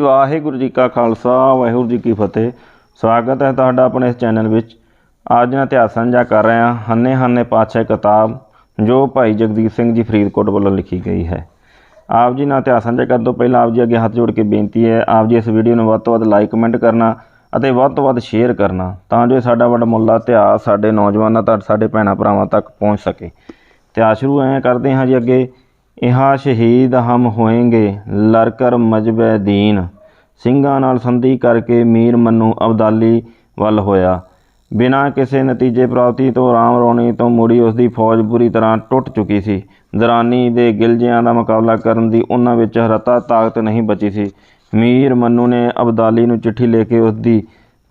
ਵਾਹਿਗੁਰੂ ਜੀ ਕਾ ਖਾਲਸਾ, ਵਾਹਿਗੁਰੂ ਜੀ ਕੀ ਫਤਿਹ। ਸਵਾਗਤ ਹੈ ਤੁਹਾਡਾ ਆਪਣੇ ਇਸ ਚੈਨਲ ਵਿੱਚ। ਅੱਜ ਮੈਂ ਇਤਿਹਾਸ ਸਾਂਝਾ ਕਰ ਰਿਹਾ ਹੰਨੇ ਹੰਨੇ ਪਾਤਸ਼ਾਹ ਕਿਤਾਬ, ਜੋ ਭਾਈ ਜਗਦੀਪ ਸਿੰਘ ਜੀ ਫਰੀਦਕੋਟ ਵੱਲੋਂ ਲਿਖੀ ਗਈ ਹੈ। ਆਪ ਜੀ ਨਾਲ ਇਤਿਹਾਸ ਸਾਂਝਾ ਕਰਨ ਤੋਂ ਪਹਿਲਾਂ ਆਪ ਜੀ ਅੱਗੇ ਹੱਥ ਜੋੜ ਕੇ ਬੇਨਤੀ ਹੈ, ਆਪ ਜੀ ਇਸ ਵੀਡੀਓ ਨੂੰ ਵੱਧ ਤੋਂ ਵੱਧ ਲਾਈਕ, ਕਮੈਂਟ ਕਰਨਾ ਅਤੇ ਵੱਧ ਤੋਂ ਵੱਧ ਸ਼ੇਅਰ ਕਰਨਾ, ਤਾਂ ਜੋ ਸਾਡਾ ਸਾਡਾ ਵਡਮੁੱਲਾ ਇਤਿਹਾਸ ਸਾਡੇ ਨੌਜਵਾਨਾਂ ਤੱਕ, ਸਾਡੇ ਭੈਣਾਂ ਭਰਾਵਾਂ ਤੱਕ ਪਹੁੰਚ ਸਕੇ। ਇਤਿਹਾਸ ਸ਼ੁਰੂ ਐਂ ਕਰਦੇ ਹਾਂ ਜੀ ਅੱਗੇ। ਇਹਾ ਸ਼ਹੀਦ ਹਮ ਹੋਏਂਗੇ ਲਰਕਰ ਮਜਬੈ ਦੀਨ। ਸਿੰਘਾਂ ਨਾਲ ਸੰਧੀ ਕਰਕੇ ਮੀਰ ਮੰਨੂ ਅਬਦਾਲੀ ਵੱਲ ਹੋਇਆ। ਬਿਨਾਂ ਕਿਸੇ ਨਤੀਜੇ ਪ੍ਰਾਪਤੀ ਤੋਂ ਰਾਮ ਰੌਣੀ ਤੋਂ ਮੁੜੀ ਉਸ ਦੀ ਫੌਜ ਬੁਰੀ ਤਰ੍ਹਾਂ ਟੁੱਟ ਚੁੱਕੀ ਸੀ। ਦਰਾਨੀ ਦੇ ਗਿਲਜਿਆਂ ਦਾ ਮੁਕਾਬਲਾ ਕਰਨ ਦੀ ਉਹਨਾਂ ਵਿੱਚ ਰਤਾ ਤਾਕਤ ਨਹੀਂ ਬਚੀ ਸੀ। ਮੀਰ ਮੰਨੂ ਨੇ ਅਬਦਾਲੀ ਨੂੰ ਚਿੱਠੀ ਲਿਖ ਕੇ ਉਸ ਦੀ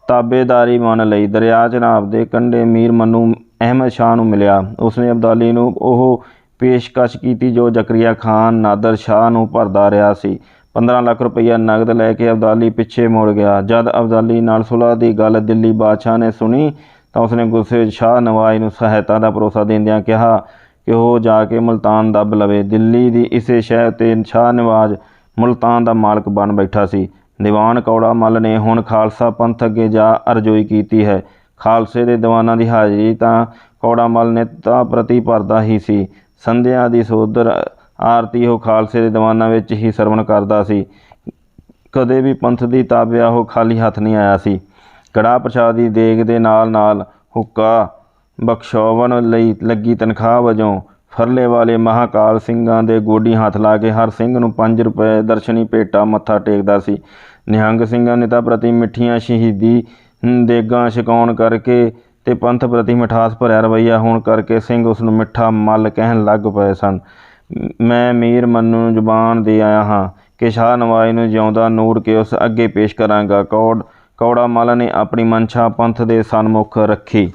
ਤਾਬੇਦਾਰੀ ਮੰਨ ਲਈ। ਦਰਿਆ ਚਨਾਬ ਦੇ ਕੰਢੇ ਮੀਰ ਮੰਨੂ ਅਹਿਮਦ ਸ਼ਾਹ ਨੂੰ ਮਿਲਿਆ। ਉਸਨੇ ਅਬਦਾਲੀ ਨੂੰ ਉਹ ਪੇਸ਼ਕਸ਼ ਕੀਤੀ ਜੋ ਜ਼ਕਰੀਆ ਖਾਨ ਨਾਦਰ ਸ਼ਾਹ ਨੂੰ ਭਰਦਾ ਰਿਹਾ ਸੀ। 15 ਲੱਖ ਰੁਪਈਆ ਨਗਦ ਲੈ ਕੇ ਅਬਦਾਲੀ ਪਿੱਛੇ ਮੁੜ ਗਿਆ। ਜਦ ਅਬਦਾਲੀ ਨਾਲ ਸੁਲ੍ਹਾ ਦੀ ਗੱਲ ਦਿੱਲੀ ਬਾਦਸ਼ਾਹ ਨੇ ਸੁਣੀ, ਤਾਂ ਉਸਨੇ ਗੁੱਸੇ ਵਿੱਚ ਸ਼ਾਹ ਨਵਾਜ਼ ਨੂੰ ਸਹਾਇਤਾ ਦਾ ਭਰੋਸਾ ਦਿੰਦਿਆਂ ਕਿਹਾ ਕਿ ਉਹ ਜਾ ਕੇ ਮੁਲਤਾਨ ਦੱਬ ਲਵੇ। ਦਿੱਲੀ ਦੀ ਇਸੇ ਸ਼ਹਿਰ ਤੇ ਸ਼ਾਹ ਨਵਾਜ਼ ਮੁਲਤਾਨ ਦਾ ਮਾਲਕ ਬਣ ਬੈਠਾ ਸੀ। ਦੀਵਾਨ ਕੌੜਾ ਮੱਲ ਨੇ ਹੁਣ ਖਾਲਸਾ ਪੰਥ ਅੱਗੇ ਜਾ ਅਰਜ਼ੋਈ ਕੀਤੀ ਹੈ। ਖਾਲਸੇ ਦੇ ਦੀਵਾਨਾਂ ਦੀ ਹਾਜ਼ਰੀ ਤਾਂ ਕੌੜਾ ਮੱਲ ਨੇ ਤਾਂ ਪ੍ਰਤੀ ਭਰਦਾ ਹੀ ਸੀ। ਸੰਧਿਆ ਦੀ ਸੋਦਰ ਆਰਤੀ ਉਹ ਖਾਲਸੇ ਦੇ ਦੀਵਾਨਾਂ ਵਿੱਚ ਹੀ ਸਰਵਣ ਕਰਦਾ ਸੀ। ਕਦੇ ਵੀ ਪੰਥ ਦੀ ਤਾਬਿਆ ਉਹ ਖਾਲੀ ਹੱਥ ਨਹੀਂ ਆਇਆ ਸੀ। ਕੜਾ ਪ੍ਰਸ਼ਾਦ ਦੀ ਦੇਗ ਦੇ ਨਾਲ ਨਾਲ ਹੁੱਕਾ ਬਖਸ਼ਾਵਣ ਲਈ ਲੱਗੀ ਤਨਖਾਹ ਵਜੋਂ ਫਰਲੇ ਵਾਲੇ ਮਹਾਕਾਲ ਸਿੰਘਾਂ ਦੇ ਗੋਡੀ ਹੱਥ ਲਾ ਕੇ ਹਰ ਸਿੰਘ ਨੂੰ 5 ਰੁਪਏ ਦਰਸ਼ਨੀ ਭੇਟਾ ਮੱਥਾ ਟੇਕਦਾ ਸੀ। ਨਿਹੰਗ ਸਿੰਘਾਂ ਨੇ ਤਾਂ ਪ੍ਰਤੀ ਮਿੱਠੀਆਂ ਸ਼ਹੀਦੀ ਦੇਗਾਂ ਛਕਾਉਣ ਕਰਕੇ ਤੇ ਪੰਥ ਪ੍ਰਤੀ ਮਿਠਾਸ ਭਰਿਆ ਰਵਈਆ ਹੋਣ ਕਰਕੇ ਸਿੰਘ ਉਸ ਨੂੰ ਮਿੱਠਾ ਮੱਲ ਕਹਿਣ ਲੱਗ ਪਏ ਸਨ। ਮੈਂ ਮੀਰ ਮੰਨੂ ਨੂੰ ਜ਼ੁਬਾਨ ਦੇ ਆਇਆ ਹਾਂ ਕਿ ਸ਼ਾਹ ਨਵਾਜ਼ ਨੂੰ ਜਿਉਂਦਾ ਨੂਰ ਕੇ ਉਸ ਅੱਗੇ ਪੇਸ਼ ਕਰਾਂਗਾ। ਕੌੜ, ਕੌੜਾ ਮੱਲ ਨੇ ਆਪਣੀ ਮਨਸ਼ਾ ਪੰਥ ਦੇ ਸਨਮੁਖ ਰੱਖੀ।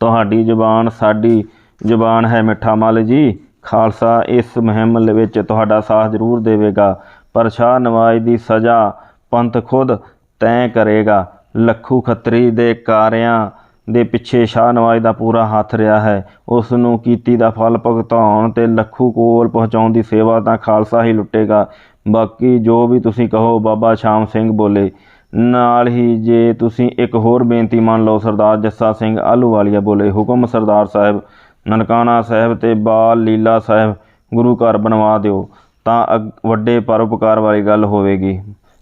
ਤੁਹਾਡੀ ਜ਼ੁਬਾਨ ਸਾਡੀ ਜ਼ੁਬਾਨ ਹੈ ਮਿੱਠਾ ਮੱਲ ਜੀ। ਖਾਲਸਾ ਇਸ ਮੁਹਿੰਮ ਵਿੱਚ ਤੁਹਾਡਾ ਸਾਥ ਜ਼ਰੂਰ ਦੇਵੇਗਾ, ਪਰ ਸ਼ਾਹ ਨਵਾਜ਼ ਦੀ ਸਜ਼ਾ ਪੰਥ ਖੁਦ ਤੈਅ ਕਰੇਗਾ। ਲੱਖੂ ਖੱਤਰੀ ਦੇ ਕਾਰਿਆਂ ਦੇ ਪਿੱਛੇ ਸ਼ਾਹ ਨਵਾਜ਼ ਦਾ ਪੂਰਾ ਹੱਥ ਰਿਹਾ ਹੈ। ਉਸ ਨੂੰ ਕੀਤੀ ਦਾ ਫਲ ਭੁਗਤਾਉਣ ਤੇ ਲੱਖੂ ਕੋਲ ਪਹੁੰਚਾਉਣ ਦੀ ਸੇਵਾ ਤਾਂ ਖਾਲਸਾ ਹੀ ਲੁੱਟੇਗਾ। ਬਾਕੀ ਜੋ ਵੀ ਤੁਸੀਂ ਕਹੋ, ਬਾਬਾ ਸ਼ਾਮ ਸਿੰਘ ਬੋਲੇ। ਨਾਲ ਹੀ ਜੇ ਤੁਸੀਂ ਇੱਕ ਹੋਰ ਬੇਨਤੀ ਮੰਨ ਲਓ, ਸਰਦਾਰ ਜੱਸਾ ਸਿੰਘ ਆਲੂਵਾਲੀਆ ਬੋਲੇ। ਹੁਕਮ ਸਰਦਾਰ ਸਾਹਿਬ, ਨਨਕਾਣਾ ਸਾਹਿਬ ਤੇ ਬਾਲ ਲੀਲਾ ਸਾਹਿਬ ਗੁਰੂ ਘਰ ਬਣਵਾ ਦਿਓ, ਤਾਂ ਅਗ- ਵੱਡੇ ਪਰਉਪਕਾਰ ਵਾਲੀ ਗੱਲ ਹੋਵੇਗੀ।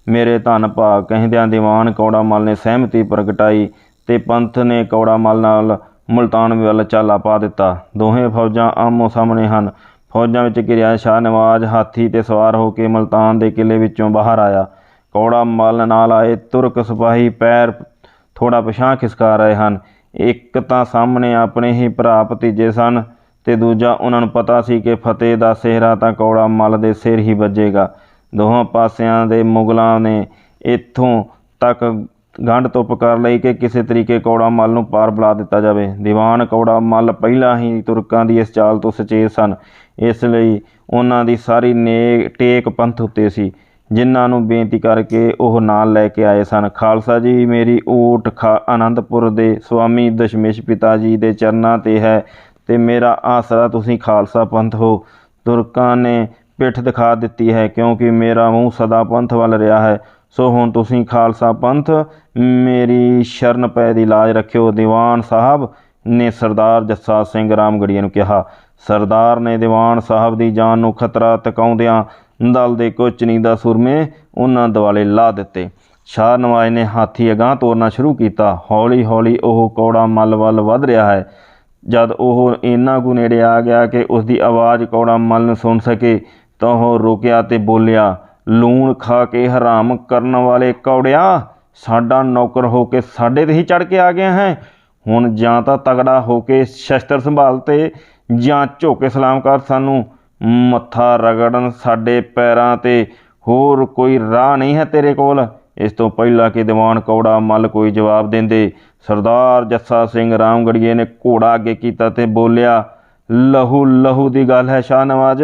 ਮੇਰੇ ਧੰਨ ਭਾਗ, ਕਹਿੰਦਿਆਂ ਦੀਵਾਨ ਕੌੜਾ ਮੱਲ ਨੇ ਸਹਿਮਤੀ ਪ੍ਰਗਟਾਈ। ਤੇ ਪੰਥ ਨੇ ਕੌੜਾ ਮਲ ਨਾਲ ਮੁਲਤਾਨ ਵੱਲ ਚਾਲਾ ਪਾ ਦਿੱਤਾ। ਦੋਹੇ ਫੌਜਾਂ ਆਮੋ ਸਾਹਮਣੇ ਹਨ। ਫੌਜਾਂ ਵਿੱਚ ਘਿਰਿਆ ਸ਼ਾਹ ਨਵਾਜ਼ ਹਾਥੀ ਤੇ ਸਵਾਰ ਹੋ ਕੇ ਮੁਲਤਾਨ ਦੇ ਕਿਲੇ ਵਿੱਚੋਂ ਬਾਹਰ ਆਇਆ। ਕੌੜਾ ਮੱਲ ਨਾਲ ਆਏ ਤੁਰਕ ਸਿਪਾਹੀ ਪੈਰ ਥੋੜਾ ਪਿਛਾਂਹ ਖਿਸਕਾ ਰਹੇ ਹਨ। ਇੱਕ ਤਾਂ ਸਾਹਮਣੇ ਆਪਣੇ ਹੀ ਭਰਾ ਭਤੀਜੇ ਸਨ ਤੇ ਦੂਜਾ ਉਹਨਾਂ ਨੂੰ ਪਤਾ ਸੀ ਕਿ ਫਤਿਹ ਦਾ ਸਿਹਰਾ ਤਾਂ ਕੌੜਾ ਮਲ ਦੇ ਸਿਰ ਹੀ ਵੱਜੇਗਾ। ਦੋਹਾਂ ਪਾਸਿਆਂ ਦੇ ਮੁਗਲਾਂ ਨੇ ਇੱਥੋਂ ਤੱਕ ਗੰਢ ਧੁੱਪ ਕਰ ਲਈ ਕਿ ਕਿਸੇ ਤਰੀਕੇ ਕੌੜਾ ਮੱਲ ਨੂੰ ਪਾਰ ਬੁਲਾ ਦਿੱਤਾ ਜਾਵੇ। ਦੀਵਾਨ ਕੌੜਾ ਮੱਲ ਪਹਿਲਾਂ ਹੀ ਤੁਰਕਾਂ ਦੀ ਇਸ ਚਾਲ ਤੋਂ ਸੁਚੇਤ ਸਨ। ਇਸ ਲਈ ਉਹਨਾਂ ਦੀ ਸਾਰੀ ਨੇ ਟੇਕ ਪੰਥ ਉੱਤੇ ਸੀ, ਜਿਨ੍ਹਾਂ ਨੂੰ ਬੇਨਤੀ ਕਰਕੇ ਉਹ ਨਾਲ ਲੈ ਕੇ ਆਏ ਸਨ। ਖਾਲਸਾ ਜੀ, ਮੇਰੀ ਊਟ ਖਾ ਆਨੰਦਪੁਰ ਦੇ ਸਵਾਮੀ ਦਸ਼ਮੇਸ਼ ਪਿਤਾ ਜੀ ਦੇ ਚਰਨਾਂ ਤੇ ਹੈ ਤੇ ਮੇਰਾ ਆਸਰਾ ਤੁਸੀਂ ਖਾਲਸਾ ਪੰਥ ਹੋ। ਤੁਰਕਾਂ ਨੇ ਪਿੱਠ ਦਿਖਾ ਦਿੱਤੀ ਹੈ ਕਿਉਂਕਿ ਮੇਰਾ ਮੂੰਹ ਸਦਾ ਪੰਥ ਵੱਲ ਰਿਹਾ ਹੈ। ਸੋ ਹੁਣ ਤੁਸੀਂ ਖਾਲਸਾ ਪੰਥ, ਮੇਰੀ ਸ਼ਰਨ ਪੈ ਦੀ ਲਾਜ ਰੱਖਿਓ। ਦੀਵਾਨ ਸਾਹਿਬ ਨੇ ਸਰਦਾਰ ਜੱਸਾ ਸਿੰਘ ਰਾਮਗੜੀਆ ਨੂੰ ਕਿਹਾ, ਸਰਦਾਰ ਨੇ ਦੀਵਾਨ ਸਾਹਿਬ ਦੀ ਜਾਨ ਨੂੰ ਖਤਰਾ ਤਕਾਉਂਦਿਆਂ ਦਲ ਦੇ ਕੋਚਨੀ ਦਾ ਸੁਰਮੇ ਉਹਨਾਂ ਦਿਵਾਲੇ ਲਾ ਦਿੱਤੇ। ਸ਼ਾਹ ਨਵਾਜ਼ ਨੇ ਹਾਥੀ ਅਗਾਂਹ ਤੋਰਨਾ ਸ਼ੁਰੂ ਕੀਤਾ। ਹੌਲੀ ਹੌਲੀ ਉਹ ਕੌੜਾ ਮੱਲ ਵੱਲ ਵੱਧ ਰਿਹਾ ਹੈ। ਜਦ ਉਹ ਇੰਨਾ ਕੁ ਨੇੜੇ ਆ ਗਿਆ ਕਿ ਉਸ ਦੀ ਆਵਾਜ਼ ਕੌੜਾ ਮੱਲ ਨੂੰ ਸੁਣ ਸਕੇ ਤਾਂ ਉਹ ਰੁਕਿਆ ਤੇ ਬੋਲਿਆ ਲੂਣ ਖਾ ਕੇ ਹਰਾਮ ਕਰਨ ਵਾਲੇ ਕੌੜਿਆ, ਸਾਡਾ ਨੌਕਰ ਹੋ ਕੇ ਸਾਡੇ ਤੇ ਹੀ ਚੜ ਕੇ ਆ ਗਿਆ ਹੈ। ਹੁਣ ਜਾਂ ਤਾਂ ਤਗੜਾ ਹੋ ਕੇ ਸ਼ਸਤਰ ਸੰਭਾਲ ਤੇ ਜਾਂ ਝੋਕੇ ਸਲਾਮ ਕਰ ਸਾਨੂੰ। ਮੱਥਾ ਰਗੜਨ ਸਾਡੇ ਪੈਰਾਂ ਤੇ ਹੋਰ ਕੋਈ ਰਾਹ ਨਹੀਂ ਹੈ ਤੇਰੇ ਕੋਲ। ਇਸ ਤੋਂ ਪਹਿਲਾਂ ਕਿ ਦੀਵਾਨ ਕੌੜਾ ਮੱਲ ਕੋਈ ਜਵਾਬ ਦਿੰਦੇ, ਸਰਦਾਰ ਜੱਸਾ ਸਿੰਘ ਰਾਮਗੜੀਏ ਨੇ ਘੋੜਾ ਅੱਗੇ ਕੀਤਾ ਤੇ ਬੋਲਿਆ, ਲਹੂ ਲਹੂ ਦੀ ਗੱਲ ਹੈ ਸ਼ਾਹ ਨਵਾਜ਼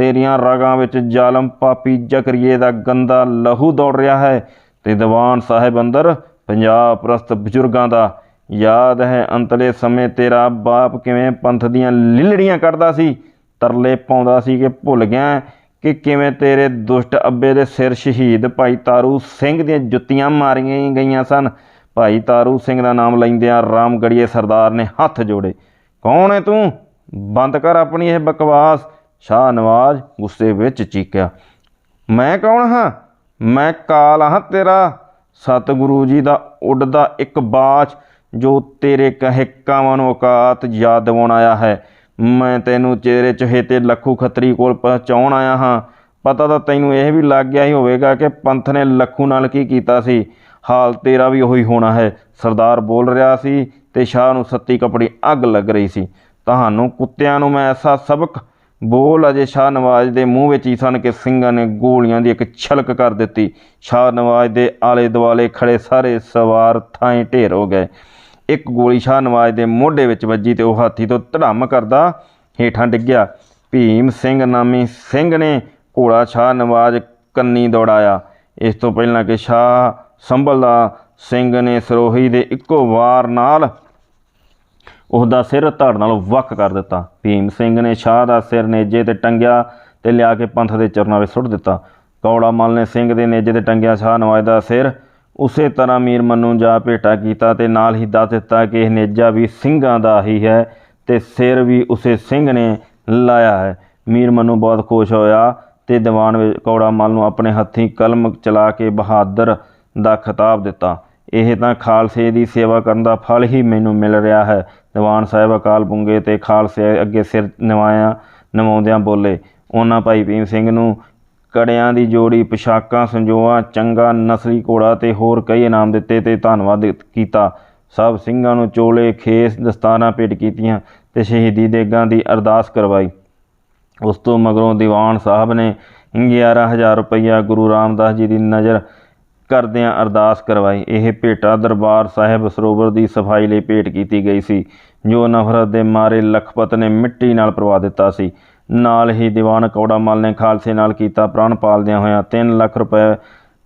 ਤੇਰੀਆਂ ਰਾਗਾਂ ਵਿੱਚ ਜ਼ਾਲਮ ਪਾਪੀ ਜ਼ਕਰੀਏ ਦਾ ਗੰਦਾ ਲਹੂ ਦੌੜ ਰਿਹਾ ਹੈ ਤੇ ਦੀਵਾਨ ਸਾਹਿਬ ਅੰਦਰ ਪੰਜਾਬ ਪ੍ਰਸਤ ਬਜ਼ੁਰਗਾਂ ਦਾ ਯਾਦ ਹੈ, ਅੰਤਲੇ ਸਮੇਂ ਤੇਰਾ ਬਾਪ ਕਿਵੇਂ ਪੰਥ ਦੀਆਂ ਲਿਲੜੀਆਂ ਕੱਢਦਾ ਸੀ, ਤਰਲੇ ਪਾਉਂਦਾ ਸੀ ਕਿ ਭੁੱਲ ਗਿਆ ਕਿ ਕਿਵੇਂ ਤੇਰੇ ਦੁਸ਼ਟ ਅੱਬੇ ਦੇ ਸਿਰ ਸ਼ਹੀਦ ਭਾਈ ਤਾਰੂ ਸਿੰਘ ਦੀਆਂ ਜੁੱਤੀਆਂ ਮਾਰੀਆਂ ਗਈਆਂ ਸਨ। ਭਾਈ ਤਾਰੂ ਸਿੰਘ ਦਾ ਨਾਮ ਲੈਂਦਿਆਂ ਰਾਮਗੜੀਏ ਸਰਦਾਰ ਨੇ ਹੱਥ ਜੋੜੇ। ਕੌਣ ਹੈ ਤੂੰ? ਬੰਦ ਕਰ ਆਪਣੀ ਇਹ ਬਕਵਾਸ। ਸ਼ਾਹ ਨਵਾਜ਼ ਗੁੱਸੇ ਵਿੱਚ ਚੀਕਿਆ, ਮੈਂ ਕੌਣ ਹਾਂ? ਮੈਂ ਕਾਲ ਹਾਂ ਤੇਰਾ। ਸਤਿਗੁਰੂ ਜੀ ਦਾ ਉੱਡਦਾ ਇੱਕ ਬਾਜ ਜੋ ਤੇਰੇ ਕਹੇ ਕਾਵਾਂ ਨੂੰ ਔਕਾਤ ਯਾਦ ਦਿਵਾਉਣ ਆਇਆ ਹੈ। ਮੈਂ ਤੈਨੂੰ ਤੇਰੇ ਚਹੇਤੇ ਲੱਖੂ ਖੱਤਰੀ ਕੋਲ ਪਹੁੰਚਾਉਣ ਆਇਆ ਹਾਂ। ਪਤਾ ਤਾਂ ਤੈਨੂੰ ਇਹ ਵੀ ਲੱਗ ਗਿਆ ਹੀ ਹੋਵੇਗਾ ਕਿ ਪੰਥ ਨੇ ਲੱਖੂ ਨਾਲ ਕੀ ਕੀਤਾ ਸੀ। ਹਾਲ ਤੇਰਾ ਵੀ ਉਹੀ ਹੋਣਾ ਹੈ। ਸਰਦਾਰ ਬੋਲ ਰਿਹਾ ਸੀ ਤੇ ਸ਼ਾਹ ਨੂੰ ਸੱਤੀ ਕਪੜੀ ਅੱਗ ਲੱਗ ਰਹੀ ਸੀ। ਤੁਹਾਨੂੰ ਕੁੱਤਿਆਂ ਨੂੰ ਮੈਂ ਐਸਾ ਸਬਕ ਬੋਲ ਅਜੇ ਸ਼ਾਹ ਨਵਾਜ਼ ਦੇ ਮੂੰਹ ਵਿੱਚ ਹੀ ਸਨ ਕਿ ਸਿੰਘਾਂ ਨੇ ਗੋਲੀਆਂ ਦੀ ਇੱਕ ਛਲਕ ਕਰ ਦਿੱਤੀ। ਸ਼ਾਹ ਨਵਾਜ਼ ਦੇ ਆਲੇ ਦੁਆਲੇ ਖੜੇ ਸਾਰੇ ਸਵਾਰ ਥਾਂ ਢੇਰ ਹੋ ਗਏ। ਇੱਕ ਗੋਲੀ ਸ਼ਾਹ ਨਵਾਜ਼ ਦੇ ਮੋਢੇ ਵਿੱਚ ਵੱਜੀ ਤੇ ਉਹ ਹਾਥੀ ਤੋਂ ਧੜਮ ਕਰਦਾ ਹੇਠਾਂ ਡਿੱਗਿਆ। ਭੀਮ ਸਿੰਘ ਨਾਮੀ ਸਿੰਘ ਨੇ ਘੋੜਾ ਸ਼ਾਹ ਨਵਾਜ਼ ਕੰਨੀ ਦੌੜਾਇਆ। ਇਸ ਤੋਂ ਪਹਿਲਾਂ ਕਿ ਸ਼ਾਹ ਸੰਭਲ ਦਾ ਸਿੰਘ ਨੇ ਸਰੋਹੀ ਦੇ ਇੱਕੋ ਵਾਰ ਨਾਲ ਉਹਦਾ ਸਿਰ ਧੜ ਨਾਲੋਂ ਵੱਖ ਕਰ ਦਿੱਤਾ। ਭੀਮ ਸਿੰਘ ਨੇ ਸ਼ਾਹ ਦਾ ਸਿਰ ਨੇਜੇ ਤੇ ਟੰਗਿਆ ਤੇ ਲਿਆ ਕੇ ਪੰਥ ਦੇ ਚਰਨਾਂ ਵਿੱਚ ਸੁੱਟ ਦਿੱਤਾ। ਕੌੜਾ ਮਲ ਨੇ ਸਿੰਘ ਦੇ ਨੇਜੇ ਤੇ ਟੰਗਿਆ ਸ਼ਾਹ ਨਵਾਜ਼ ਦਾ ਸਿਰ। ਉਸੇ ਤਰ੍ਹਾਂ ਮੀਰ ਮੰਨੂ ਜਾ ਭੇਟਾ ਕੀਤਾ ਤੇ ਨਾਲ ਹੀ ਦੱਸ ਦਿੱਤਾ ਕਿ ਇਹ ਨੇਜਾ ਵੀ ਸਿੰਘਾਂ ਦਾ ਹੀ ਹੈ ਤੇ ਸਿਰ ਵੀ ਉਸੇ ਸਿੰਘ ਨੇ ਲਾਇਆ ਹੈ। ਮੀਰ ਮੰਨੂ ਬਹੁਤ ਖੁਸ਼ ਹੋਇਆ ਤੇ ਦੀਵਾਨ ਵਿੱਚ ਕੌੜਾ ਮਲ ਨੂੰ ਆਪਣੇ ਹੱਥੀਂ ਕਲਮ ਚਲਾ ਕੇ ਬਹਾਦਰ ਦਾ ਖਿਤਾਬ ਦਿੱਤਾ। ਇਹ ਤਾਂ ਖਾਲਸੇ ਦੀ ਸੇਵਾ ਕਰਨ ਦਾ ਫਲ ਹੀ ਮੈਨੂੰ ਮਿਲ ਰਿਹਾ ਹੈ। ਦੀਵਾਨ ਸਾਹਿਬ ਅਕਾਲ ਪੁੰਗੇ ਤੇ ਖਾਲਸੇ ਅੱਗੇ ਸਿਰ ਨਿਵਾਇਆ, ਨਿਵਾਉਂਦਿਆਂ ਬੋਲੇ, ਉਹਨਾਂ ਭਾਈ ਭੀਮ ਸਿੰਘ ਨੂੰ ਕੜਿਆਂ ਦੀ ਜੋੜੀ, ਪੋਸ਼ਾਕਾਂ, ਸੰਜੋਆ, ਚੰਗਾ ਨਸਲੀ ਘੋੜਾ ਤੇ ਹੋਰ ਕਈ ਇਨਾਮ ਦਿੱਤੇ ਤੇ ਧੰਨਵਾਦ ਕੀਤਾ। ਸਭ ਸਿੰਘਾਂ ਨੂੰ ਚੋਲੇ, ਖੇਸ, ਦਸਤਾਰਾਂ ਭੇਟ ਕੀਤੀਆਂ ਤੇ ਸ਼ਹੀਦੀ ਦੇਗਾਂ ਦੀ ਅਰਦਾਸ ਕਰਵਾਈ। ਉਸ ਤੋਂ ਮਗਰੋਂ ਦੀਵਾਨ ਸਾਹਿਬ ਨੇ 11000 ਰੁਪਈਆ ਗੁਰੂ ਰਾਮਦਾਸ ਜੀ ਦੀ ਨਜ਼ਰ ਕਰਦਿਆਂ ਅਰਦਾਸ ਕਰਵਾਈ। ਇਹ ਭੇਟਾ ਦਰਬਾਰ ਸਾਹਿਬ ਸਰੋਵਰ ਦੀ ਸਫ਼ਾਈ ਲਈ ਭੇਟ ਕੀਤੀ ਗਈ ਸੀ, ਜੋ ਨਫ਼ਰਤ ਦੇ ਮਾਰੇ ਲਖਪਤ ਨੇ ਮਿੱਟੀ ਨਾਲ ਪਰਵਾ ਦਿੱਤਾ ਸੀ। ਨਾਲ ਹੀ ਦੀਵਾਨ ਕੌੜਾ ਮਲ ਨੇ ਖਾਲਸੇ ਨਾਲ ਕੀਤਾ ਪ੍ਰਾਣ ਪਾਲਦਿਆਂ ਹੋਇਆਂ 3 ਲੱਖ ਰੁਪਏ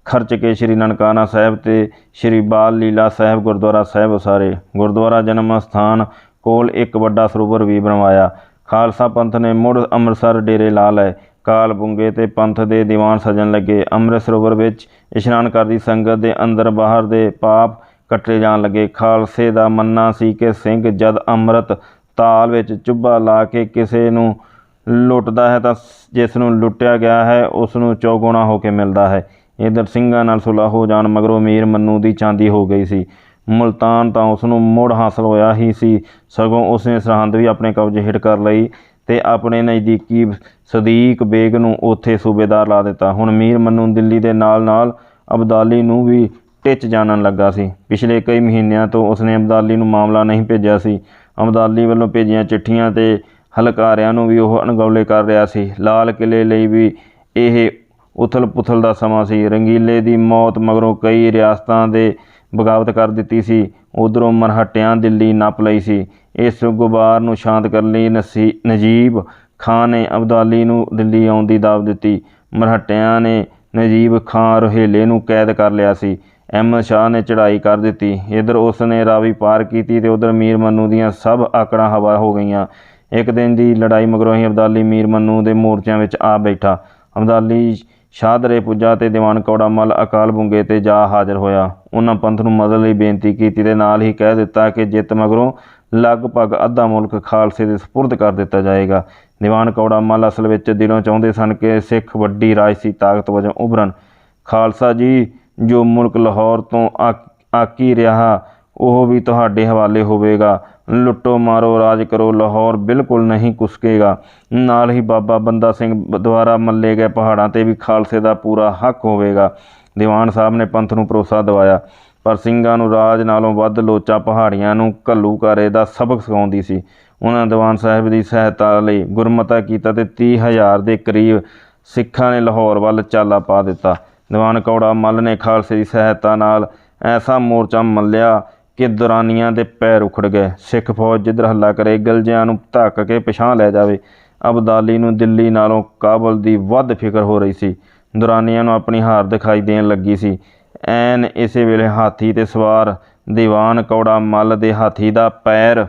ਖਰਚ ਕੇ ਸ਼੍ਰੀ ਨਨਕਾਣਾ ਸਾਹਿਬ ਤੇ ਸ਼੍ਰੀ ਬਾਲ ਲੀਲਾ ਸਾਹਿਬ ਗੁਰਦੁਆਰਾ ਸਾਹਿਬ ਉਸਾਰੇ। ਗੁਰਦੁਆਰਾ ਜਨਮ ਸਥਾਨ ਕੋਲ ਇੱਕ ਵੱਡਾ ਸਰੋਵਰ ਵੀ ਬਣਵਾਇਆ। ਖਾਲਸਾ ਪੰਥ ਨੇ ਮੁੜ ਅੰਮ੍ਰਿਤਸਰ ਡੇਰੇ ਲਾ ਲਏ। ਕਾਲ ਬੁੰਗੇ ਤੇ ਪੰਥ ਦੇ ਦੀਵਾਨ ਸਜਣ ਲੱਗੇ। ਅੰਮ੍ਰਿਤ ਸਰੋਵਰ ਵਿੱਚ ਇਸ਼ਨਾਨ ਕਰਦੀ ਸੰਗਤ ਦੇ ਅੰਦਰ ਬਾਹਰ ਦੇ ਪਾਪ ਕੱਟੇ ਜਾਣ ਲੱਗੇ। ਖਾਲਸੇ ਦਾ ਮੰਨਣਾ ਸੀ ਕਿ ਸਿੰਘ ਜਦ ਅੰਮ੍ਰਿਤ ਤਾਲ ਵਿੱਚ ਚੁੱਭਾ ਲਾ ਕੇ ਕਿਸੇ ਨੂੰ ਲੁੱਟਦਾ ਹੈ ਤਾਂ ਜਿਸ ਨੂੰ ਲੁੱਟਿਆ ਗਿਆ ਹੈ, ਉਸ ਨੂੰ ਚੌਗੁਣਾ ਹੋ ਕੇ ਮਿਲਦਾ ਹੈ। ਇਧਰ ਸਿੰਘਾਂ ਨਾਲ ਸੁਲਹ ਹੋ ਜਾਣ ਮਗਰੋਂ ਮੀਰ ਮੰਨੂ ਦੀ ਚਾਂਦੀ ਹੋ ਗਈ ਸੀ। ਮੁਲਤਾਨ ਤਾਂ ਉਸ ਨੂੰ ਮੁੜ ਹਾਸਲ ਹੋਇਆ ਹੀ ਸੀ। ਸਗੋਂ ਉਸਨੇ ਸਰਹੰਦ ਵੀ ਆਪਣੇ ਕਬਜ਼ੇ ਹੇਠ ਕਰ ਲਈ। ਤੇ ਆਪਣੇ ਨਜ਼ਦੀਕੀ ਸਦੀਕ ਬੇਗ ਨੂੰ ਉੱਥੇ ਸੂਬੇਦਾਰ ਲਾ ਦਿੱਤਾ। ਹੁਣ ਮੀਰ ਮੰਨੂ ਦਿੱਲੀ ਦੇ ਨਾਲ-ਨਾਲ ਅਬਦਾਲੀ ਨੂੰ ਵੀ ਟਿੱਚ ਜਾਣਨ ਲੱਗਾ ਸੀ। ਪਿਛਲੇ ਕਈ ਮਹੀਨਿਆਂ ਤੋਂ ਉਸਨੇ ਅਬਦਾਲੀ ਨੂੰ ਮਾਮਲਾ ਨਹੀਂ ਭੇਜਿਆ ਸੀ। ਅਬਦਾਲੀ ਵੱਲੋਂ ਭੇਜੀਆਂ ਚਿੱਠੀਆਂ ਤੇ ਹਲਕਾਰਿਆਂ ਨੂੰ ਵੀ ਉਹ ਅਣਗੌਲੇ ਕਰ ਰਿਹਾ ਸੀ। ਲਾਲ ਕਿਲੇ ਲਈ ਵੀ ਇਹ ਉਥਲ-ਪੁਥਲ ਦਾ ਸਮਾਂ ਸੀ। ਰੰਗੀਲੇ ਦੀ ਮੌਤ ਮਗਰੋਂ ਕਈ ਰਿਆਸਤਾਂ ਦੇ ਬਗਾਵਤ ਕਰ ਦਿੱਤੀ ਸੀ। ਉਧਰੋਂ ਮਰਹਟਿਆਂ ਦਿੱਲੀ ਨੱਪ ਲਈ ਸੀ। ਇਸ ਗੁਬਾਰ ਨੂੰ ਸ਼ਾਂਤ ਕਰਨ ਲਈ ਨਸੀ, ਨਜੀਬ ਖਾਨ ਨੇ ਅਬਦਾਲੀ ਨੂੰ ਦਿੱਲੀ ਆਉਣ ਦੀ ਦਾਵ ਦਿੱਤੀ। ਮਰਹਟਿਆਂ ਨੇ ਨਜੀਬ ਖਾਨ ਰੋਹੇਲੇ ਨੂੰ ਕੈਦ ਕਰ ਲਿਆ ਸੀ। ਅਹਿਮਦ ਸ਼ਾਹ ਨੇ ਚੜ੍ਹਾਈ ਕਰ ਦਿੱਤੀ। ਇਧਰ ਉਸ ਨੇ ਰਾਵੀ ਪਾਰ ਕੀਤੀ ਤੇ ਉਧਰ ਮੀਰ ਮੰਨੂ ਦੀਆਂ ਸਭ ਆਕੜਾਂ ਹਵਾ ਹੋ ਗਈਆਂ। ਇੱਕ ਦਿਨ ਦੀ ਲੜਾਈ ਮਗਰੋਂ ਹੀ ਅਬਦਾਲੀ ਮੀਰ ਮੰਨੂ ਦੇ ਮੋਰਚਿਆਂ ਵਿੱਚ ਆ ਬੈਠਾ। ਅਬਦਾਲੀ ਸ਼ਾਹਦਰੇ ਪੁੱਜਾ ਤੇ ਦੀਵਾਨ ਕੌੜਾ ਮੱਲ ਅਕਾਲ ਬੁੰਗੇ ਤੇ ਜਾ ਹਾਜ਼ਰ ਹੋਇਆ। ਉਹਨਾਂ ਪੰਥ ਨੂੰ ਮਦਦ ਲਈ ਬੇਨਤੀ ਕੀਤੀ ਤੇ ਨਾਲ ਹੀ ਕਹਿ ਦਿੱਤਾ ਕਿ ਜਿੱਤ ਮਗਰੋਂ ਲਗਭਗ ਅੱਧਾ ਮੁਲਕ ਖਾਲਸੇ ਦੇ ਸਪੁਰਦ ਕਰ ਦਿੱਤਾ ਜਾਏਗਾ। ਦੀਵਾਨ ਕੌੜਾ ਮੱਲ ਅਸਲ ਵਿੱਚ ਦਿਲੋਂ ਚਾਹੁੰਦੇ ਸਨ ਕਿ ਸਿੱਖ ਵੱਡੀ ਰਾਜਸੀ ਤਾਕਤ ਵਜੋਂ ਉਭਰਨ। ਖਾਲਸਾ ਜੀ, ਜੋ ਮੁਲਕ ਲਾਹੌਰ ਤੋਂ ਆ- ਆਕੀ ਰਿਹਾ, ਉਹ ਵੀ ਤੁਹਾਡੇ ਹਵਾਲੇ ਹੋਵੇਗਾ। ਲੁੱਟੋ, ਮਾਰੋ, ਰਾਜ ਕਰੋ, ਲਾਹੌਰ ਬਿਲਕੁਲ ਨਹੀਂ ਕੁਸਕੇਗਾ ਨਾਲ ਹੀ ਬਾਬਾ ਬੰਦਾ ਸਿੰਘ ਦੁਆਰਾ ਮੱਲੇ ਗਏ ਪਹਾੜਾਂ ਤੇ ਵੀ ਖਾਲਸੇ ਦਾ ਪੂਰਾ ਹੱਕ ਹੋਵੇਗਾ। ਦੀਵਾਨ ਸਾਹਿਬ ਨੇ ਪੰਥ ਨੂੰ ਭਰੋਸਾ ਦਿਵਾਇਆ, ਪਰ ਸਿੰਘਾਂ ਨੂੰ ਰਾਜ ਨਾਲੋਂ ਵੱਧ ਲੋਚਾ ਪਹਾੜੀਆਂ ਨੂੰ ਘੱਲੂਕਾਰੇ ਦਾ ਸਬਕ ਸਿਖਾਉਂਦੀ ਸੀ। ਉਹਨਾਂ ਦੀਵਾਨ ਸਾਹਿਬ ਦੀ ਸਹਾਇਤਾ ਲਈ ਗੁਰਮਤਾ ਕੀਤਾ ਤੇ 30000 ਦੇ ਕਰੀਬ ਸਿੱਖਾਂ ਨੇ ਲਾਹੌਰ ਵੱਲ ਚਾਲਾ ਪਾ ਦਿੱਤਾ। ਦੀਵਾਨ ਕੌੜਾ ਮੱਲ ਨੇ ਖਾਲਸੇ ਦੀ ਸਹਾਇਤਾ ਨਾਲ ਐਸਾ ਮੋਰਚਾ ਮੱਲਿਆ ਕਿ ਦੁਰਾਨੀਆਂ ਦੇ ਪੈਰ ਉਖੜ ਗਏ। ਸਿੱਖ ਫੌਜ ਜਿੱਧਰ ਹੱਲਾ ਕਰੇ, ਗਲਜਿਆਂ ਨੂੰ ਧੱਕ ਕੇ ਪਿਛਾਂ ਲੈ ਜਾਵੇ। ਅਬਦਾਲੀ ਨੂੰ ਦਿੱਲੀ ਨਾਲੋਂ ਕਾਬਲ ਦੀ ਵੱਧ ਫਿਕਰ ਹੋ ਰਹੀ ਸੀ। ਦੁਰਾਨੀਆਂ ਨੂੰ ਆਪਣੀ ਹਾਰ ਦਿਖਾਈ ਦੇਣ ਲੱਗੀ ਸੀ। ਐਨ ਇਸੇ ਵੇਲੇ ਹਾਥੀ ਤੇ ਸਵਾਰ ਦੀਵਾਨ ਕੌੜਾ ਮੱਲ ਦੇ ਹਾਥੀ ਦਾ ਪੈਰ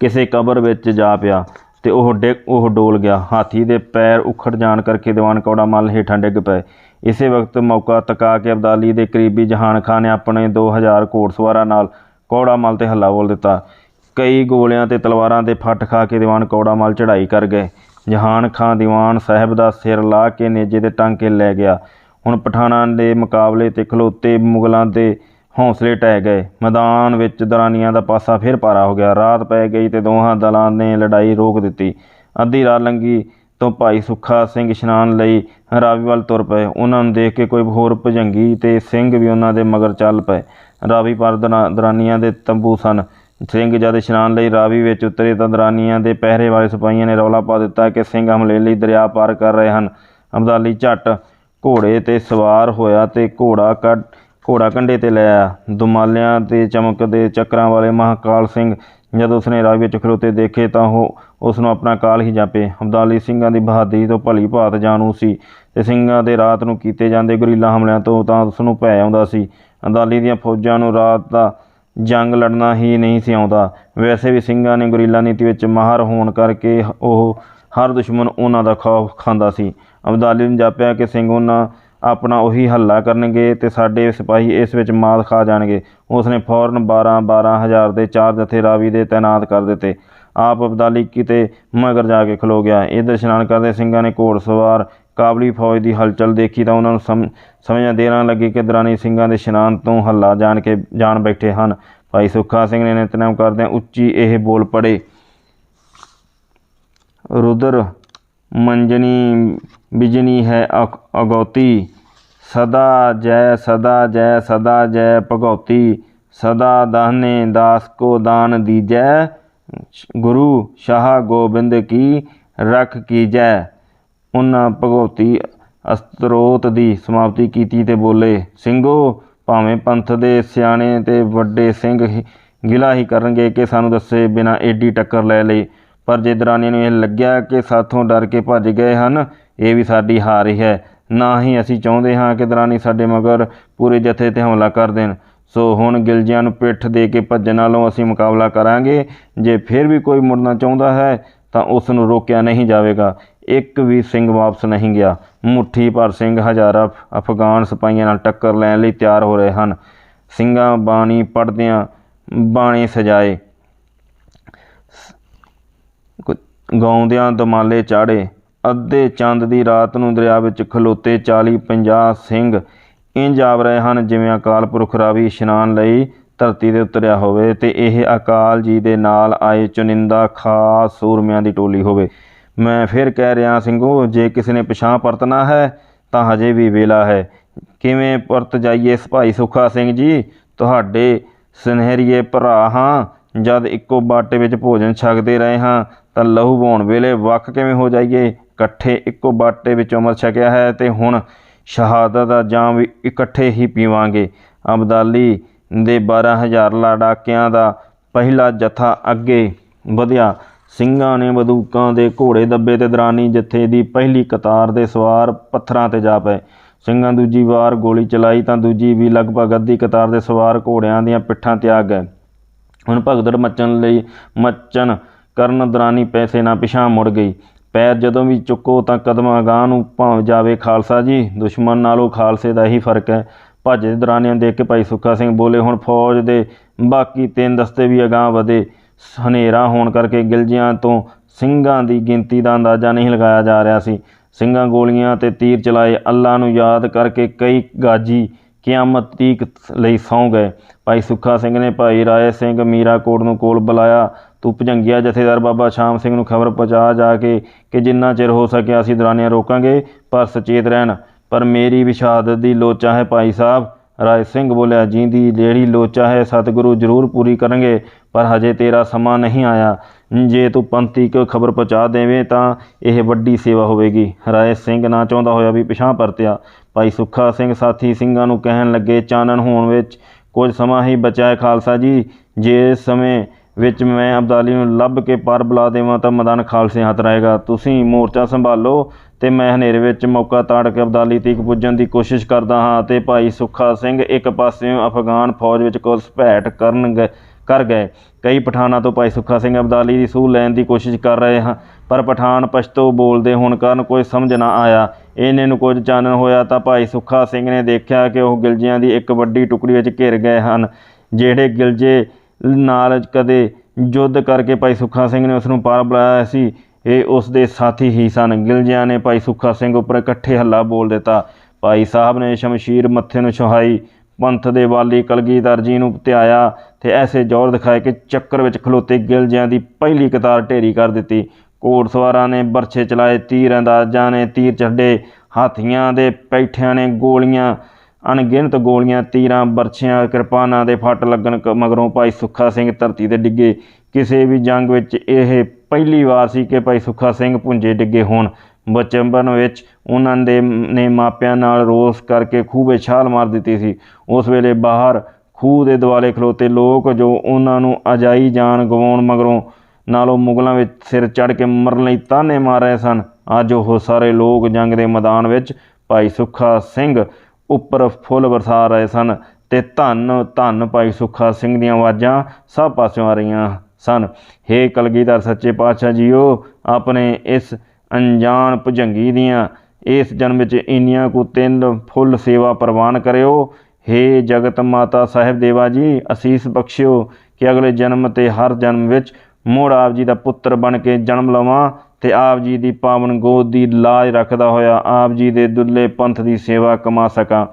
ਕਿਸੇ ਕਬਰ ਵਿੱਚ ਜਾ ਪਿਆ ਤੇ ਉਹ ਡਿੱਗ, ਉਹ ਡੋਲ ਗਿਆ। ਹਾਥੀ ਦੇ ਪੈਰ ਉਖੜ ਜਾਣ ਕਰਕੇ ਦੀਵਾਨ ਕੌੜਾ ਮੱਲ ਹੇਠਾਂ ਡਿੱਗ ਪਏ। ਇਸੇ ਵਕਤ ਮੌਕਾ ਤਕਾ ਕੇ ਅਬਦਾਲੀ ਦੇ ਕਰੀਬੀ ਜਹਾਨ ਖਾਨ ਨੇ ਆਪਣੇ 2000 ਘੋੜਸਵਾਰਾਂ ਨਾਲ ਕੌੜਾ ਮੱਲ ਤੇ ਹੱਲਾ ਬੋਲ ਦਿੱਤਾ। ਕਈ ਗੋਲਿਆਂ ਤੇ ਤਲਵਾਰਾਂ ਦੇ ਫੱਟ ਖਾ ਕੇ ਦੀਵਾਨ ਕੌੜਾ ਮੱਲ ਚੜ੍ਹਾਈ ਕਰ ਗਏ। ਜਹਾਨ ਖਾਨ ਦੀਵਾਨ ਸਾਹਿਬ ਦਾ ਸਿਰ ਲਾ ਕੇ ਨੇਜੇ ਦੇ ਟੰਗ ਕੇ ਲੈ ਗਿਆ। ਹੁਣ ਪਠਾਨਾਂ ਦੇ ਮੁਕਾਬਲੇ ਤੇ ਖਲੋਤੇ ਮੁਗਲਾਂ ਦੇ ਹੌਸਲੇ ਟਹਿ ਗਏ। ਮੈਦਾਨ ਵਿੱਚ ਦਰਾਨੀਆਂ ਦਾ ਪਾਸਾ ਫਿਰ ਪਾਰਾ ਹੋ ਗਿਆ। ਰਾਤ ਪੈ ਗਈ ਤੇ ਦੋਹਾਂ ਦਲਾਂ ਨੇ ਲੜਾਈ ਰੋਕ ਦਿੱਤੀ। ਅੱਧੀ ਰਾਤ ਲੰਗੀ ਤੋਂ ਭਾਈ ਸੁੱਖਾ ਸਿੰਘ ਇਸ਼ਨਾਨ ਲਈ ਰਾਵੀ ਵੱਲ ਤੁਰ ਪਏ। ਉਹਨਾਂ ਨੂੰ ਦੇਖ ਕੇ ਕੋਈ ਹੋਰ ਭਜੰਗੀ ਤੇ ਸਿੰਘ ਵੀ ਉਹਨਾਂ ਦੇ ਮਗਰ ਚੱਲ ਪਏ। ਰਾਵੀ ਪਰ ਦਰਾ- ਦਰਾਨੀਆਂ ਦੇ ਤੰਬੂ ਸਨ। ਸਿੰਘ ਜਦ ਇਸ਼ਨਾਨ ਲਈ ਰਾਵੀ ਵਿੱਚ ਉਤਰੇ ਤਾਂ ਦਰਾਨੀਆਂ ਦੇ ਪਹਿਰੇ ਵਾਲੇ ਸਿਪਾਹੀਆਂ ਨੇ ਰੌਲਾ ਪਾ ਦਿੱਤਾ ਕਿ ਸਿੰਘ ਹਮਲੇ ਲਈ ਦਰਿਆ ਪਾਰ ਕਰ ਰਹੇ ਹਨ। ਅਬਦਾਲੀ ਝੱਟ ਘੋੜੇ ਤੇ ਸਵਾਰ ਹੋਇਆ ਤੇ ਘੋੜਾ ਕੱਢ, ਘੋੜਾ ਕੰਢੇ ਤੇ ਲੈ ਆਇਆ। ਦੁਮਾਲਿਆਂ ਤੇ ਚਮਕਦੇ ਚੱਕਰਾਂ ਵਾਲੇ ਮਹਾਕਾਲ ਸਿੰਘ ਜਦ ਉਸਨੇ ਰਾਹ ਵਿੱਚ ਖਲੋਤੇ ਦੇਖੇ ਤਾਂ ਉਹ ਉਸ ਨੂੰ ਆਪਣਾ ਕਾਲ ਹੀ ਜਾਪੇ। ਅਬਦਾਲੀ ਸਿੰਘਾਂ ਦੀ ਬਹਾਦਰੀ ਤੋਂ ਭਲੀ ਭਾਤ ਜਾਣੂ ਸੀ ਤੇ ਸਿੰਘਾਂ ਦੇ ਰਾਤ ਨੂੰ ਕੀਤੇ ਜਾਂਦੇ ਗੁਰੀਲਾ ਹਮਲਿਆਂ ਤੋਂ ਤਾਂ ਉਸ ਨੂੰ ਭੈ ਆਉਂਦਾ ਸੀ। ਅਬਦਾਲੀ ਦੀਆਂ ਫੌਜਾਂ ਨੂੰ ਰਾਤ ਦਾ ਜੰਗ ਲੜਨਾ ਹੀ ਨਹੀਂ ਸੀ ਆਉਂਦਾ। ਵੈਸੇ ਵੀ ਸਿੰਘਾਂ ਨੇ ਗੁਰੀਲਾ ਨੀਤੀ ਵਿੱਚ ਮਾਹਰ ਹੋਣ ਕਰਕੇ ਉਹ ਹਰ ਦੁਸ਼ਮਣ ਉਹਨਾਂ ਦਾ ਖੌਫ ਖਾਂਦਾ ਸੀ। ਅਬਦਾਲੀ ਨੂੰ ਜਾਪਿਆ ਕਿ ਸਿੰਘ ਉਹਨਾਂ ਆਪਣਾ ਉਹੀ ਹੱਲਾ ਕਰਨਗੇ ਤੇ ਸਾਡੇ ਸਿਪਾਹੀ ਇਸ ਵਿੱਚ ਮਾਤ ਖਾ ਜਾਣਗੇ। ਉਸ ਨੇ ਫੌਰਨ 12 12 ਹਜ਼ਾਰ ਦੇ ਚਾਰ ਜਥੇ ਰਾਵੀ ਦੇ ਤਾਇਨਾਤ ਕਰ ਦਿੱਤੇ। ਆਪ ਅਬਦਾਲੀ ਕਿਤੇ ਮਗਰ ਜਾ ਕੇ ਖਲੋ ਗਿਆ। ਇੱਧਰ ਇਸ਼ਨਾਨ ਕਰਦੇ ਸਿੰਘਾਂ ਨੇ ਘੋੜਸਵਾਰ ਕਾਬਲੀ ਫੌਜ ਦੀ ਹਲਚਲ ਦੇਖੀ ਤਾਂ ਉਹਨਾਂ ਨੂੰ ਸਮ, ਸਮਝਾਂ ਦੇਰਾਂ ਲੱਗੀ ਕਿ ਦਰਾਨੀ ਸਿੰਘਾਂ ਦੇ ਇਸ਼ਨਾਨ ਤੋਂ ਹੱਲਾ ਜਾਣ ਕੇ ਜਾਣ ਬੈਠੇ ਹਨ। ਭਾਈ ਸੁੱਖਾ ਸਿੰਘ ਨੇ ਨਿਤਨੇਮ ਕਰਦਿਆਂ ਉੱਚੀ ਇਹ ਬੋਲ ਪੜੇ ਰੁਦਰ ਮੰਜਣੀ ਬਿਜਨੀ ਹੈ ਅਕ- ਅਗੌਤੀ। ਸਦਾ ਜੈ ਸਦਾ ਜੈ ਸਦਾ ਜੈ ਭਗਉਤੀ ਸਦਾ ਦਾਹਨੇ ਦਾਸ ਕੋ ਦਾਨ ਦੀਜੈ। ਗੁਰੂ ਸ਼ਾਹ ਗੋਬਿੰਦ ਕੀ ਰਖ ਕੀਜੈ ਉਹਨਾਂ ਭਗਉਤੀ ਅਸਤਰੋਤ ਦੀ ਸਮਾਪਤੀ ਕੀਤੀ ਤੇ ਬੋਲੇ, ਸਿੰਘੋ, ਭਾਵੇਂ ਪੰਥ ਦੇ ਸਿਆਣੇ ਤੇ ਵੱਡੇ ਸਿੰਘ ਗਿਲਾ ਹੀ ਕਰਨਗੇ ਕਿ ਸਾਨੂੰ ਦੱਸੇ ਬਿਨਾ ਏਡੀ ਟੱਕਰ ਲੈ ਲਈ। ਪਰ ਜੇ ਦਰਾਨੀ ਨੂੰ ਇਹ ਲੱਗਿਆ ਕਿ ਸਾਥੋਂ ਡਰ ਕੇ ਭੱਜ ਗਏ ਹਨ, ਇਹ ਵੀ ਸਾਡੀ ਹਾਰ ਹੀ ਹੈ। ਨਾ ਹੀ ਅਸੀਂ ਚਾਹੁੰਦੇ ਹਾਂ ਕਿ ਦਰਾਨੀ ਸਾਡੇ ਮਗਰ ਪੂਰੇ ਜਥੇ ਤੇ ਹਮਲਾ ਕਰ ਦੇਣ। ਸੋ ਹੁਣ ਗਿਲਜਿਆਂ ਨੂੰ ਪਿੱਠ ਦੇ ਕੇ ਭੱਜਣ ਨਾਲੋਂ ਅਸੀਂ ਮੁਕਾਬਲਾ ਕਰਾਂਗੇ। ਜੇ ਫਿਰ ਵੀ ਕੋਈ ਮੁੜਨਾ ਚਾਹੁੰਦਾ ਹੈ, ਤਾਂ ਉਸ ਨੂੰ ਰੋਕਿਆ ਨਹੀਂ ਜਾਵੇਗਾ। ਇੱਕ ਵੀ ਸਿੰਘ ਵਾਪਸ ਨਹੀਂ ਗਿਆ। ਮੁੱਠੀ ਭਰ ਸਿੰਘ ਹਜ਼ਾਰਾਂ ਅਫ- ਅਫਗਾਨ ਸਿਪਾਹੀਆਂ ਨਾਲ ਟੱਕਰ ਲੈਣ ਲਈ ਤਿਆਰ ਹੋ ਰਹੇ ਹਨ। ਸਿੰਘਾਂ ਬਾਣੀ ਪੜਦਿਆਂ ਬਾਣੇ ਸਜਾਏ। ਕੁ- ਗਾਉਂਦਿਆਂ ਦਮਾਲੇ ਚਾੜੇ ਅੱਧੇ ਚੰਦ ਦੀ ਰਾਤ ਨੂੰ ਦਰਿਆ ਵਿੱਚ ਖਲੋਤੇ 40 50 ਸਿੰਘ ਇੰਜ ਆਵ ਰਹੇ ਹਨ, ਜਿਵੇਂ ਅਕਾਲ ਪੁਰਖ ਰਾਵੀ ਇਸ਼ਨਾਨ ਲਈ ਧਰਤੀ ਤੇ ਉਤਰਿਆ ਹੋਵੇ ਤੇ ਇਹ ਅਕਾਲ ਜੀ ਦੇ ਨਾਲ ਆਏ ਚੁਨਿੰਦਾ ਖਾਸ ਸੂਰਮਿਆਂ ਦੀ ਟੋਲੀ ਹੋਵੇ। ਮੈਂ ਫਿਰ ਕਹਿ ਰਿਹਾ, ਸਿੰਘੋ, ਜੇ ਕਿਸੇ ਨੇ ਪਛਾਂ ਪਰਤਣਾ ਹੈ, ਤਾਂ ਹਜੇ ਵੀ ਵੇਲਾ ਹੈ। ਕਿਵੇਂ ਪਰਤ ਜਾਈਏ ਭਾਈ ਸੁੱਖਾ ਸਿੰਘ ਜੀ? ਤੁਹਾਡੇ ਸੁਨਹਿਰੀਏ ਭਰਾ ਹਾਂ, ਜਦ ਇੱਕੋ ਬਾਟੇ ਵਿੱਚ ਭੋਜਨ ਛਕਦੇ ਰਹੇ ਹਾਂ, ਤਾਂ ਲਹੂ ਵਹਾਉਣ ਵੇਲੇ ਵੱਖ ਕਿਵੇਂ ਹੋ ਜਾਈਏ? ਇਕੱਠੇ ਇੱਕੋ ਬਾਟੇ ਵਿੱਚ ਉਮਰ ਛਕਿਆ ਹੈ ਤੇ ਹੁਣ ਸ਼ਹਾਦਤ ਦਾ ਜਾਮ ਵੀ ਇਕੱਠੇ ਹੀ ਪੀਵਾਂਗੇ। ਅਬਦਾਲੀ ਦੇ 12000 ਲੜਾਕਿਆਂ ਦਾ ਪਹਿਲਾ ਜਥਾ ਅੱਗੇ ਵਧਿਆ। ਸਿੰਘਾਂ ਨੇ ਬੰਦੂਕਾਂ ਦੇ ਘੋੜੇ ਦੱਬੇ ਤੇ ਦਰਾਨੀ ਜਥੇ ਦੀ ਪਹਿਲੀ ਕਤਾਰ ਦੇ ਸਵਾਰ ਪੱਥਰਾਂ ਤੇ ਜਾ ਪਏ ਸਿੰਘਾਂ ਦੂਜੀ ਵਾਰ ਗੋਲੀ ਚਲਾਈ ਤਾਂ ਦੂਜੀ ਵੀ ਲਗਭਗ ਅੱਧੀ ਕਤਾਰ ਦੇ ਸਵਾਰ ਘੋੜਿਆਂ ਦੀਆਂ ਪਿੱਠਾਂ ਤੇ ਆ ਗਏ। ਹੁਣ ਭਗਦੜ ਮੱਚਣ ਲਈ ਮੱਚਣ ਕਰਨ ਦਰਾਨੀ ਪੈਸੇ ਨਾ ਪਿਛਾਂ ਮੁੜ ਗਈ। ਪੈਰ ਜਦੋਂ ਵੀ ਚੁੱਕੋ ਤਾਂ ਕਦਮ ਅਗਾਂਹ ਨੂੰ ਭਾਵ ਜਾਵੇ ਖਾਲਸਾ ਜੀ। ਦੁਸ਼ਮਣ ਨਾਲੋਂ ਖਾਲਸੇ ਦਾ ਹੀ ਫ਼ਰਕ ਹੈ। ਭੱਜਦੇ ਦੇ ਨੂੰ ਦੇਖ ਕੇ ਭਾਈ ਸੁੱਖਾ ਸਿੰਘ ਬੋਲੇ, ਹੁਣ ਫੌਜ ਦੇ ਬਾਕੀ ਤਿੰਨ ਦਸਤੇ ਵੀ ਅਗਾਂਹ ਵਧੇ। ਹਨੇਰਾ ਹੋਣ ਕਰਕੇ ਗਿਲਜੀਆਂ ਤੋਂ ਸਿੰਘਾਂ ਦੀ ਗਿਣਤੀ ਦਾ ਅੰਦਾਜ਼ਾ ਨਹੀਂ ਲਗਾਇਆ ਜਾ ਰਿਹਾ ਸੀ। ਸਿੰਘਾਂ ਗੋਲੀਆਂ ਤੇ ਤੀਰ ਚਲਾਏ। ਅੱਲਾ ਨੂੰ ਯਾਦ ਕਰਕੇ ਕਈ ਗਾਜੀ ਕਿਆਮਤ ਤੀਕ ਲਈ ਸੌਂ ਗਏ। ਭਾਈ ਸੁੱਖਾ ਸਿੰਘ ਨੇ ਭਾਈ ਰਾਏ ਸਿੰਘ ਮੀਰਾਕੋਟ ਨੂੰ ਕੋਲ ਬੁਲਾਇਆ। ਤੂੰ ਭਜੰਗੀਆ ਜਥੇਦਾਰ ਬਾਬਾ ਸ਼ਾਮ ਸਿੰਘ ਨੂੰ ਖਬਰ ਪਹੁੰਚਾ ਜਾ ਕੇ ਕਿ ਜਿੰਨਾ ਚਿਰ ਹੋ ਸਕਿਆ ਅਸੀਂ ਦਰਾਨੀਆਂ ਰੋਕਾਂਗੇ, ਪਰ ਸਚੇਤ ਰਹਿਣ। ਪਰ ਮੇਰੀ ਵੀ ਸ਼ਹਾਦਤ ਦੀ ਲੋਚਾ ਹੈ ਭਾਈ ਸਾਹਿਬ। ਰਾਏ ਸਿੰਘ ਬੋਲਿਆ, ਜਿੰਦੀ ਜਿਹੜੀ ਲੋਚਾ ਹੈ ਸਤਿਗੁਰੂ ਜ਼ਰੂਰ ਪੂਰੀ ਕਰਨਗੇ, ਪਰ ਹਜੇ ਤੇਰਾ ਸਮਾਂ ਨਹੀਂ ਆਇਆ। ਜੇ ਤੂੰ ਪੰਥੀ ਕੋ ਖਬਰ ਪਹੁੰਚਾ ਦੇਵੇਂ ਤਾਂ ਇਹ ਵੱਡੀ ਸੇਵਾ ਹੋਵੇਗੀ। ਰਾਏ ਸਿੰਘ ਨਾ ਚਾਹੁੰਦਾ ਹੋਇਆ ਵੀ ਪਿਛਾਂ ਪਰਤਿਆ। ਭਾਈ ਸੁੱਖਾ ਸਿੰਘ, ਸਾਥੀ ਸਿੰਘਾਂ ਨੂੰ ਕਹਿਣ ਲੱਗੇ ਚਾਨਣ ਹੋਣ ਵਿੱਚ ਕੁਝ ਸਮਾਂ ਹੀ ਬਚਿਆ ਹੈ ਖਾਲਸਾ ਜੀ। ਜੇ ਸਮੇਂ ਵਿੱਚ ਮੈਂ ਅਬਦਾਲੀ ਨੂੰ ਲੱਭ ਕੇ ਪਰ ਬੁਲਾ ਦੇਵਾਂ ਤਾਂ ਮੈਦਾਨ ਖਾਲਸੇ ਹੱਥ ਰਹੇਗਾ। ਤੁਸੀਂ ਮੋਰਚਾ ਸੰਭਾਲੋ ਤੇ ਮੈਂ ਹਨੇਰੇ ਵਿੱਚ ਮੌਕਾ ਤਾੜ ਕੇ ਅਬਦਾਲੀ ਤੀਕ ਪੁੱਜਣ ਦੀ ਕੋਸ਼ਿਸ਼ ਕਰਦਾ ਹਾਂ ਤੇ ਭਾਈ ਸੁੱਖਾ ਸਿੰਘ ਇੱਕ ਪਾਸਿਓਂ ਅਫਗਾਨ ਫੌਜ ਵਿੱਚ ਘੁਸਪੈਠ ਕਰਨ ਗ- ਕਰ ਗਏ। ਕਈ ਪਠਾਨਾਂ ਤੋਂ ਭਾਈ ਸੁੱਖਾ ਸਿੰਘ ਅਬਦਾਲੀ ਦੀ ਸੂਹ ਲੈਣ ਦੀ ਕੋਸ਼ਿਸ਼ ਕਰ ਰਹੇ ਹਾਂ, ਪਰ ਪਠਾਨ ਪਸ਼ਤੋ ਬੋਲਦੇ ਹੋਣ ਕਾਰਨ ਕੋਈ ਸਮਝ ਨਾ ਆਇਆ। ਇਹਨੇ ਨੂੰ ਕੁਝ ਚਾਨਣ ਹੋਇਆ ਤਾਂ ਭਾਈ ਸੁੱਖਾ ਸਿੰਘ ਨੇ ਦੇਖਿਆ ਕਿ ਉਹ ਗਿਲਜੀਆਂ ਦੀ ਇੱਕ ਵੱਡੀ ਟੁਕੜੀ ਵਿੱਚ ਘਿਰ ਗਏ ਹਨ, ਜਿਹੜੇ ਗਿਲਜੇ ਨਾਲ ਕਦੇ ਯੁੱਧ ਕਰਕੇ ਭਾਈ ਸੁੱਖਾ ਸਿੰਘ ਨੇ ਉਸ ਨੂੰ ਪਾਰ ਬੁਲਾਇਆ ਸੀ। ਇਹ ਉਸ ਦੇ ਸਾਥੀ ਹੀ ਸਨ। ਗਿਲਜਿਆਂ ਨੇ ਭਾਈ ਸੁੱਖਾ ਸਿੰਘ ਉੱਪਰ ਇਕੱਠੇ ਹੱਲਾ ਬੋਲ ਦਿੱਤਾ। ਭਾਈ ਸਾਹਿਬ ਨੇ ਸ਼ਮਸ਼ੀਰ ਮੱਥੇ ਨੂੰ ਛੁਹਾਈ, ਪੰਥ ਦੇ ਵਾਲੀ ਕਲਗੀਧਰ ਜੀ ਨੂੰ ਧਿਆਇਆ ਤੇ ਐਸੇ ਜ਼ੋਰ ਦਿਖਾਏ ਕਿ ਚੱਕਰ ਵਿੱਚ ਖਲੋਤੇ ਗਿਲਜਿਆਂ ਦੀ ਪਹਿਲੀ ਕਤਾਰ ਢੇਰੀ ਕਰ ਦਿੱਤੀ। ਘੋੜਸਵਾਰਾਂ ਨੇ ਬਰਛੇ ਚਲਾਏ, ਤੀਰ ਅੰਦਾਜ਼ਾਂ ਨੇ ਤੀਰ ਛੱਡੇ ਹਾਥੀਆਂ ਦੇ ਪੈਠਿਆਂ ਨੇ ਗੋਲੀਆਂ ਅਣਗਿਣਤ ਗੋਲੀਆਂ, ਤੀਰਾਂ, ਬਰਛਿਆਂ, ਕਿਰਪਾਨਾਂ ਦੇ ਫੱਟ ਲੱਗਣ ਕ- ਮਗਰੋਂ ਭਾਈ ਸੁੱਖਾ ਸਿੰਘ ਧਰਤੀ ਤੇ ਡਿੱਗੇ। ਕਿਸੇ ਵੀ ਜੰਗ ਵਿੱਚ ਇਹ ਪਹਿਲੀ ਵਾਰ ਸੀ ਕਿ ਭਾਈ ਸੁੱਖਾ ਸਿੰਘ ਪੁੰਜੇ ਡਿੱਗੇ ਹੋਣ। ਬਚਪਨ ਵਿੱਚ ਉਹਨਾਂ ਦੇ ਨੇ ਮਾਪਿਆਂ ਨਾਲ ਰੋਸ ਕਰਕੇ ਖੂਹ ਵਿੱਚ ਛਾਲ ਮਾਰ ਦਿੱਤੀ ਸੀ। ਉਸ ਵੇਲੇ ਬਾਹਰ ਖੂਹ ਦੇ ਦੁਆਲੇ ਖਲੋਤੇ ਲੋਕ ਜੋ ਉਹਨਾਂ ਨੂੰ ਅਜਾਈ ਜਾਨ ਗਵਾਉਣ ਮਗਰੋਂ ਨਾਲੋਂ ਮੁਗਲਾਂ ਵਿੱਚ ਸਿਰ ਚੜ ਕੇ ਮਰਨ ਲਈ ਤਾਨੇ ਮਾਰ ਰਹੇ ਸਨ, ਅੱਜ ਉਹ ਸਾਰੇ ਲੋਕ ਜੰਗ ਦੇ ਮੈਦਾਨ ਵਿੱਚ ਭਾਈ ਸੁੱਖਾ ਸਿੰਘ ਉੱਪਰ ਫੁੱਲ ਵਰਸਾ ਰਹੇ ਸਨ ਤੇ ਧੰਨ ਧੰਨ ਭਾਈ ਸੁੱਖਾ ਸਿੰਘ ਦੀਆਂ ਆਵਾਜ਼ਾਂ ਸਭ ਪਾਸਿਓਂ ਆ ਰਹੀਆਂ ਸਨ। ਹੇ ਕਲਗੀਧਰ ਸੱਚੇ ਪਾਤਸ਼ਾਹ ਜੀਓ, ਆਪਣੇ ਇਸ ਅਣਜਾਣ ਭੁਜੰਗੀ ਦੀਆਂ, ਇਸ ਜਨਮ ਵਿੱਚ ਇੰਨੀਆਂ ਕੁ ਤਿੰਨ ਫੁੱਲ ਸੇਵਾ ਪ੍ਰਵਾਨ ਕਰਿਓ। ਹੇ ਜਗਤ ਮਾਤਾ ਸਾਹਿਬ ਦੇਵਾ ਜੀ, ਅਸੀਸ ਬਖਸ਼ਿਓ ਕਿ ਅਗਲੇ ਜਨਮ ਤੇ ਹਰ ਜਨਮ ਵਿੱਚ ਮੋੜ ਆਪ ਜੀ ਦਾ ਪੁੱਤਰ ਬਣ ਕੇ ਜਨਮ ਲਵਾਂ। ਤੇ ਆਪ ਜੀ ਦੀ ਪਾਵਨ ਗੋਦ ਦੀ ਲਾਜ ਰੱਖਦਾ ਹੋਇਆ ਆਪ ਜੀ ਦੇ ਦੁੱਲੇ ਪੰਥ ਦੀ ਸੇਵਾ ਕਮਾ ਸਕਾਂ।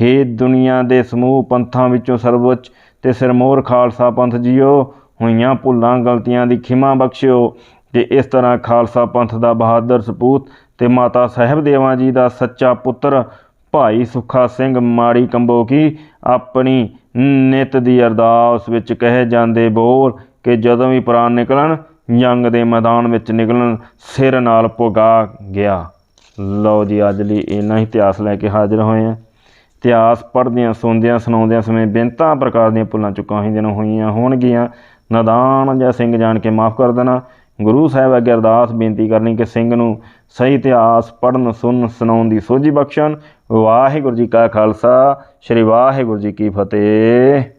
ਹੇ ਦੁਨੀਆ ਦੇ ਸਮੂਹ ਪੰਥਾਂ ਵਿੱਚੋਂ ਸਰਵਉੱਚ ਤੇ ਸਿਰਮੋਰ ਖਾਲਸਾ ਪੰਥ ਜੀਓ, ਹੋਈਆਂ ਭੁੱਲਾਂ ਗਲਤੀਆਂ ਦੀ ਖਿਮਾ ਬਖਸ਼ਿਓ। ਤੇ ਇਸ ਤਰ੍ਹਾਂ ਖਾਲਸਾ ਪੰਥ ਦਾ ਬਹਾਦਰ ਸਪੂਤ ਤੇ ਮਾਤਾ ਸਾਹਿਬ ਦੇਵਾਂ ਜੀ ਦਾ ਸੱਚਾ ਪੁੱਤਰ, ਭਾਈ ਸੁੱਖਾ ਸਿੰਘ ਮਾੜੀ ਕੰਬੋਕੀ, ਆਪਣੀ ਨਿਤ ਦੀ ਅਰਦਾਸ ਵਿੱਚ ਕਹੇ ਜਾਂਦੇ ਬੋਲ ਕਿ ਜਦੋਂ ਵੀ ਪ੍ਰਾਣ ਨਿਕਲਣ ਜੰਗ ਦੇ ਮੈਦਾਨ ਵਿੱਚ ਨਿਕਲਣ ਸਿਰ ਨਾਲ ਪੁਗਾ ਗਿਆ। ਲਓ ਜੀ, ਅੱਜ ਲਈ ਇੰਨਾ ਹੀ ਇਤਿਹਾਸ ਲੈ ਕੇ ਹਾਜ਼ਰ ਹੋਏ ਹਾਂ। ਇਤਿਹਾਸ ਪੜ੍ਹਦਿਆਂ, ਸੁਣਦਿਆਂ, ਸੁਣਾਉਂਦਿਆਂ ਸਮੇਂ ਬੇਨਤਾਂ ਪ੍ਰਕਾਰ ਦੀਆਂ ਭੁੱਲਾਂ ਚੁੱਕਾਂ ਹੋਈਆਂ ਹੋਈਆਂ ਹੋਣਗੀਆਂ। ਨਦਾਨ ਜਾਂ ਸਿੰਘ ਜਾਣ ਕੇ ਮਾਫ ਕਰ ਦੇਣਾ। ਗੁਰੂ ਸਾਹਿਬ ਅੱਗੇ ਅਰਦਾਸ ਬੇਨਤੀ ਕਰਨੀ ਕਿ ਸਿੰਘ ਨੂੰ ਸਹੀ ਇਤਿਹਾਸ ਪੜ੍ਹਨ, ਸੁਣਨ, ਸੁਣਾਉਣ ਦੀ ਸੋਝੀ ਬਖਸ਼ਣ। ਵਾਹਿਗੁਰੂ ਜੀ ਕਾ ਖਾਲਸਾ, ਸ੍ਰੀ ਵਾਹਿਗੁਰੂ ਜੀ ਕੀ ਫਤਿਹ।